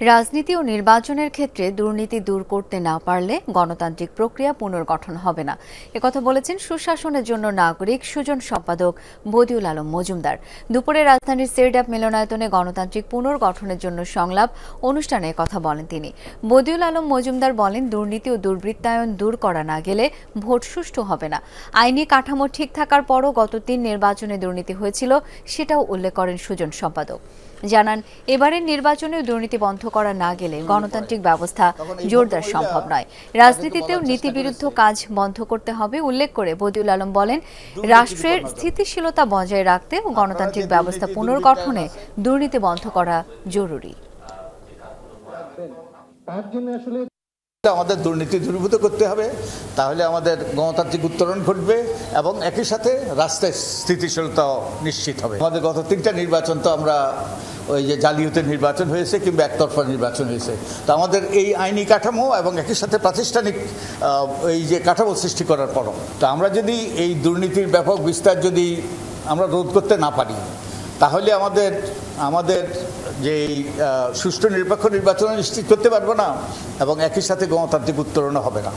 রাজনীতি ও নির্বাচনের ক্ষেত্রে দুর্নীতি দূর করতে না পারলে গণতান্ত্রিক প্রক্রিয়া পুনর্গঠন হবে না। একথা বলেছেন সুশাসনের জন্য নাগরিক সুজন সম্পাদক বদিউল আলম মজুমদার। দুপুরে রাজধানীর সেরডাপ মিলনায়তনে গণতান্ত্রিক পুনর্গঠনের জন্য সংলাপ অনুষ্ঠানে কথা বলেন তিনি। বদিউল আলম মজুমদার বলেন, দুর্নীতি ও দুর্বৃত্তায়ন দূর করা না গেলে ভোট সুষ্ঠু হবে না। আইনি কাঠামো ঠিক থাকার পরও গত তিন নির্বাচনে দুর্নীতি হয়েছিল, সেটাও উল্লেখ করেন সুজন সম্পাদক। জানান এবারের নির্বাচনেও দুর্নীতি বন্ধ করা না গেলে গণতান্ত্রিক ব্যবস্থা জোরদার সম্ভব নয়। রাজনীতিতেও নীতিবিরুদ্ধ কাজ বন্ধ করতে হবে উল্লেখ করে বদিউল আলম বলেন রাষ্ট্রের স্থিতিশীলতা বজায় রাখতে ও গণতান্ত্রিক ব্যবস্থা পুনর্গঠনে দুর্নীতি বন্ধ করা জরুরি। তার জন্য আসলে আমাদের দুর্নীতি দূরীভূত করতে হবে, তাহলে আমাদের গণতান্ত্রিক উত্তরণ ঘটবে এবং একই সাথে রাষ্ট্রের স্থিতিশীলতা নিশ্চিত হবে। আমাদের গত তিনটা নির্বাচন তো আমরা ওই যে জালিয়াতের নির্বাচন হয়েছে কিংবা একতরফা নির্বাচন হয়েছে। তো আমাদের এই আইনি কাঠামো এবং একই সাথে প্রাতিষ্ঠানিক এই যে কাঠামো সৃষ্টি করার পরও। তো আমরা যদি এই দুর্নীতির ব্যাপক বিস্তার যদি আমরা রোধ করতে না পারি তাহলে আমাদের আমাদের যে সুষ্ঠু নিরপেক্ষ নির্বাচন নিশ্চিত করতে পারব না, এবং একই সাথে গণতান্ত্রিক উত্তরণও হবে না।